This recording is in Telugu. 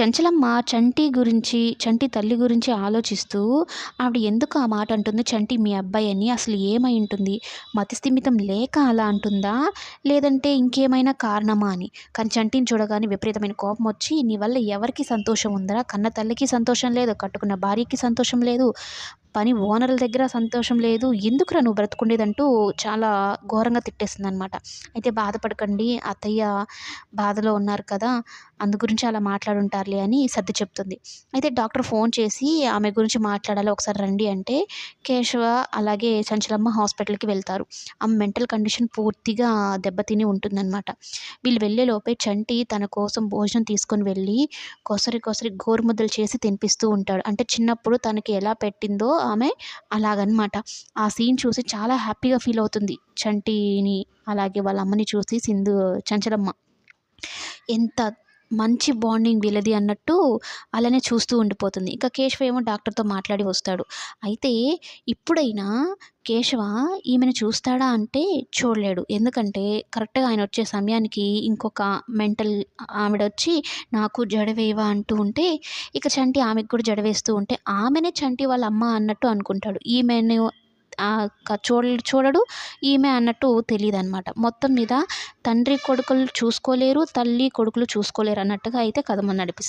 చంచలమ్మ చంటి గురించి చంటి తల్లి గురించి ఆలోచిస్తూ ఆవిడ ఎందుకు ఆ మాట అంటుంది? చంటి మీ అబ్బాయి అని అసలు ఏమై ఉంటుంది? మతిస్థిమితం లేక అలా అంటుందా? లేదంటే ఇంకేమైనా కారణమా అని? కానీ చంటిని చూడగానే విపరీతమైన కోపం వచ్చి నీ వల్ల ఎవరికి సంతోషం ఉందరా? కన్న తల్లికి సంతోషం లేదు కట్టుకున్న భార్యకి సంతోషం లేదు. పని ఓనర్ల దగ్గర సంతోషం లేదు. ఎందుకురా నువ్వు బ్రతుకుండేదంటూ చాలా ఘోరంగా తిట్టేస్తుంది అనమాట అయితే బాధపడకండి. అత్తయ్య బాధలో ఉన్నారు కదా అందు గురించి అలా మాట్లాడుంటారులే అని సర్ది చెప్తుంది. అయితే డాక్టర్ ఫోన్ చేసి ఆమె గురించి మాట్లాడాలి ఒకసారి రండి అంటే కేశవ అలాగే చంచలమ్మ హాస్పిటల్కి వెళ్తారు. ఆమె మెంటల్ కండిషన్ పూర్తిగా దెబ్బతిని ఉంటుందన్నమాట. వీళ్ళు వెళ్ళే లోపే చంటి తన కోసం భోజనం తీసుకొని వెళ్ళి కొసరి కొసరి గోరుముద్దలు చేసి తినిపిస్తూ ఉంటాడు. అంటే చిన్నప్పుడు తనకి ఎలా పెట్టిందో ఆమె అలాగనమాట. ఆ సీన్ చూసి చాలా హ్యాపీగా ఫీల్ అవుతుంది. చంటిని అలాగే వాళ్ళ అమ్మని చూసి సింధు చంచలమ్మ. ఎంత మంచి బాండింగ్ వీళ్ళది అన్నట్టు అలానే చూస్తూ ఉండిపోతుంది. ఇంకా కేశవ ఏమో డాక్టర్తో మాట్లాడి వస్తాడు. అయితే ఇప్పుడైనా కేశవ ఈమెను చూస్తాడా అంటే చూడలేడు. ఎందుకంటే కరెక్ట్గా ఆయన వచ్చే సమయానికి ఇంకొక మెంటల్ ఆవిడ వచ్చి నాకు జడవేవా అంటూ ఉంటే ఇక చంటి ఆమెకు కూడా జడవేస్తూ ఉంటే ఆమెనే చంటి వాళ్ళ అమ్మ అన్నట్టు అనుకుంటాడు. ఈమెను చూడ చూడడు ఈమె అన్నట్టు తెలియదు అనమాట మొత్తం మీద తండ్రి కొడుకులు చూసుకోలేరు తల్లి కొడుకులు చూసుకోలేరు అన్నట్టుగా అయితే కథ నడిపిస్తుంది.